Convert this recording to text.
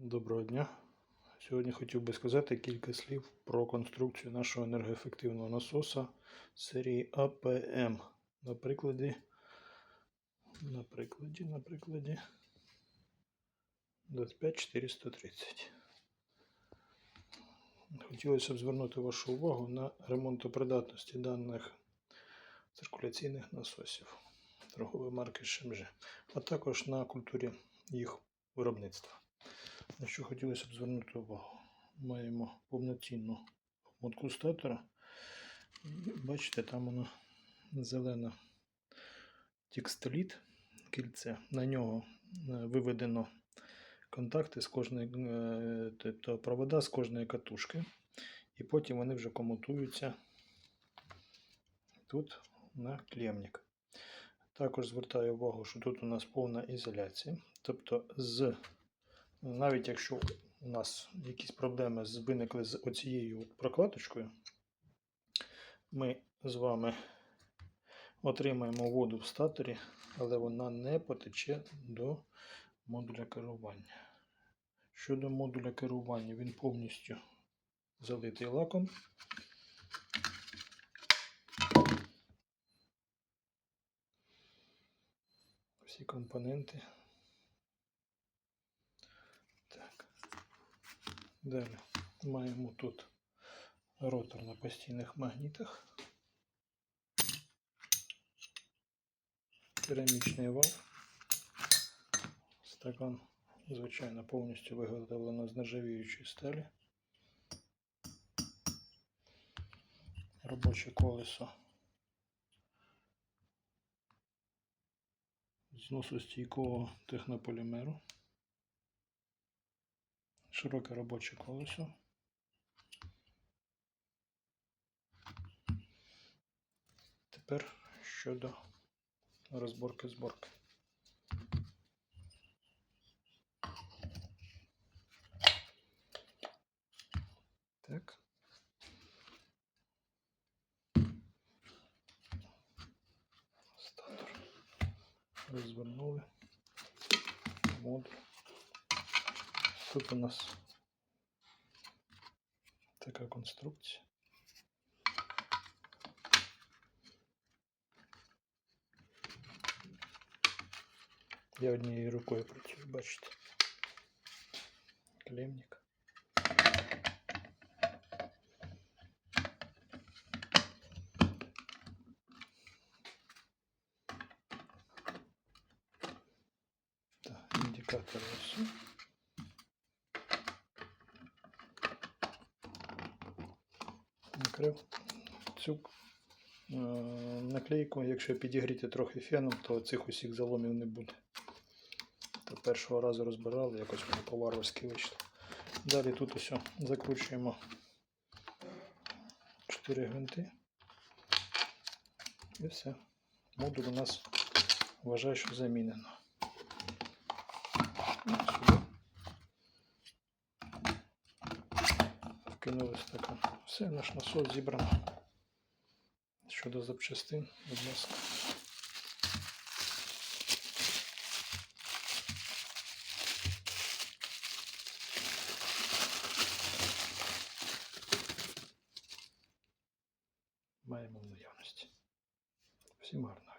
Доброго дня. Сьогодні хотів би сказати кілька слів про конструкцію нашого енергоефективного насоса серії АПМ. На прикладі, на прикладі, на прикладі 25430. Хотілося б звернути вашу увагу на ремонтопридатності даних циркуляційних насосів торгової марки ШМЖ, а також на культурі їх виробництва. На що хотілося б звернути увагу. Маємо повноцінну обмотку статора. Бачите, там воно зелена текстоліт, кільце. На нього е, виведено контакти з кожної, тобто провода з кожної катушки. І потім вони вже комутуються тут на клемник. Також звертаю увагу, що тут у нас повна ізоляція. Тобто, з, навіть якщо у нас якісь проблеми виникли з оцією прокладочкою, ми з вами отримаємо воду в статорі, але вона не потече до модуля керування. Щодо модуля керування, він повністю залитий лаком. Всі компоненти. Далі маємо тут ротор на постійних магнітах. Керамічний вал. Стакан, звичайно, повністю виготовлено з нержавіючої сталі. Робоче колесо зносостійкого технополімеру. Широке робоче колесо. Тепер щодо розборки зборки. Так. Статор. Розвернули. Модуль. Тут у нас така конструкція. Я однією рукою працюю, бачите. Клемник. Так, індикатор ось. Накрив цю е, наклейку, якщо підігріти трохи феном, то цих усіх заломів не буде. То першого разу розбирали, якось воно по-варварськи вийшло. Далі тут ось закручуємо 4 гвинти. І все. Модуль у нас вважаю, що замінено. І сюди. Вкинули стакан. Все, наш насос зібрано. Щодо запчастин, будь ласка. Маємо в наявності. Всім гарно.